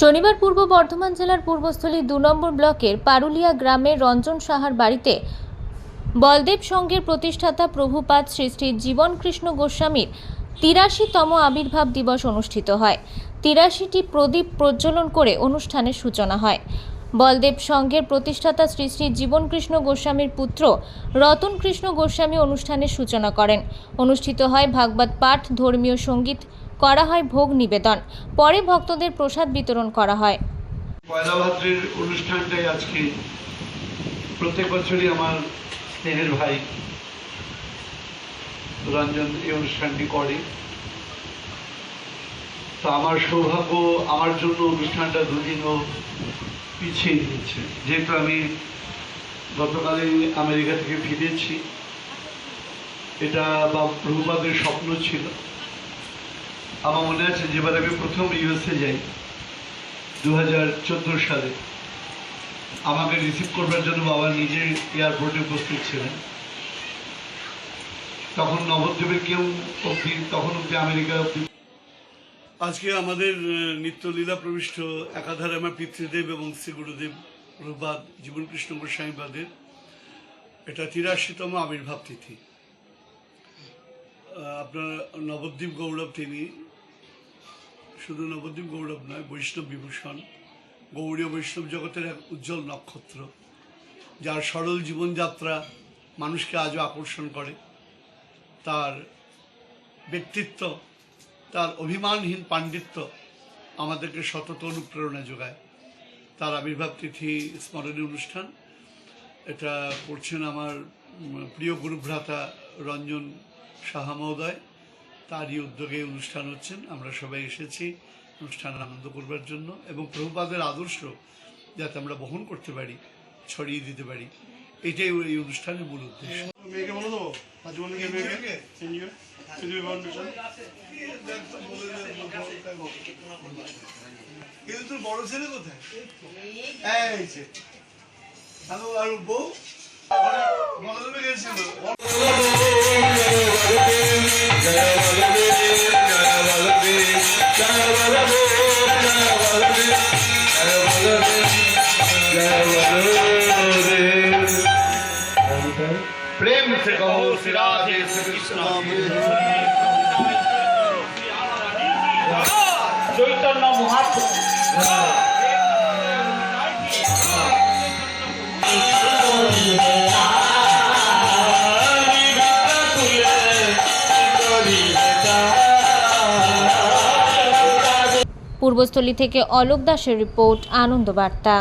শনিবার পূর্ব বর্ধমান জেলার পূর্বস্থলী দু নম্বর ব্লকের পারুলিয়া গ্রামের রঞ্জন সাহার বাড়িতে বলদেব সংঘের প্রতিষ্ঠাতা প্রভুপাদ শ্রী শ্রী জীবন কৃষ্ণ গোস্বামীর তিরাশিতম আবির্ভাব দিবস অনুষ্ঠিত হয়। তিরাশিটি প্রদীপ প্রজ্বলন করে অনুষ্ঠানের সূচনা হয়। বলদেব সংঘের প্রতিষ্ঠাতা শ্রী শ্রী জীবন কৃষ্ণ গোস্বামীর পুত্র রতন কৃষ্ণ গোস্বামী অনুষ্ঠানের সূচনা করেন। অনুষ্ঠিত হয় ভাগবত পাঠ, ধর্মীয় সংগীত করা হয় ভোগ নিবেদন। পরে ভক্তদের প্রসাদ বিতরণ করা হয়। পয়লা অনুষ্ঠানটাই আজকে। প্রত্যেক বছরই আমার স্নেহের ভাই রঞ্জন এই অনুষ্ঠানটি করে। তো আমার সৌভাগ্য, আমার জন্য অনুষ্ঠানটা দুদিনও পিছিয়ে দিয়েছে। যেহেতু আমি গতকালে আমেরিকা থেকে ফিরেছি, এটা বা প্রভুপাদের স্বপ্ন ছিল। আমার মনে আছে যেবার আমি প্রথম ইউএসএ যাই দু হাজার চোদ্দ সালে। আমাকে রিসিভ করবার জন্য বাবা নিজে এয়ারপোর্টে উপস্থিত ছিলেন। তখন নবদ্বীপের কেউ অব্দি তখন অব্দি আমেরিকা অব্দি আজকে আমাদের নিত্যলীলা প্রবিষ্ট একাধারে আমার পিতৃদেব এবং শ্রী গুরুদেব প্রভাত জীবনকৃষ্ণ গোস্বামীবাদের এটা তিরাশিতম আবির্ভাব তিথি। আপনার নবদ্বীপ গৌরব তিনি শুধু নবদ্বীপ গৌরব নয়, বৈষ্ণব বিভূষণ, গৌরীয় বৈষ্ণব জগতের এক উজ্জ্বল নক্ষত্র, যার সরল জীবনযাত্রা মানুষকে আজও আকর্ষণ করে। তার ব্যক্তিত্ব, তার অভিমানহীন পাণ্ডিত্য আমাদেরকে সতত অনুপ্রেরণা যোগায়। তার আবির্ভাব তিথি স্মরণীয় অনুষ্ঠান, এটা করছেন আমার প্রিয় গুরুভ্রাতা রঞ্জন সাহা মহোদয়। তারই উদ্যোগে অনুষ্ঠান হচ্ছেন। আমরা সবাই এসেছি অনুষ্ঠান আনন্দ করবার জন্য এবং প্রভুপাদের আদর্শ যাতে আমরা বহন করতে পারি ছড়িয়ে দিতে পারি। এটাই এই অনুষ্ঠানের মূল উদ্দেশ্য। মেয়েকে বলে দেবো রাজমল্লিকের মেয়েকে? NGO Sidhu foundation? কিন্তু তোর বড় ছেলে কোথায়? এই যে। হ্যালো আর বউ? গেছিল শ্রীকৃষ্ণ। চৈতন্য মহাপ্রভু পূর্বস্থলী থেকে অলোক দাসের রিপোর্ট আনন্দ বার্তা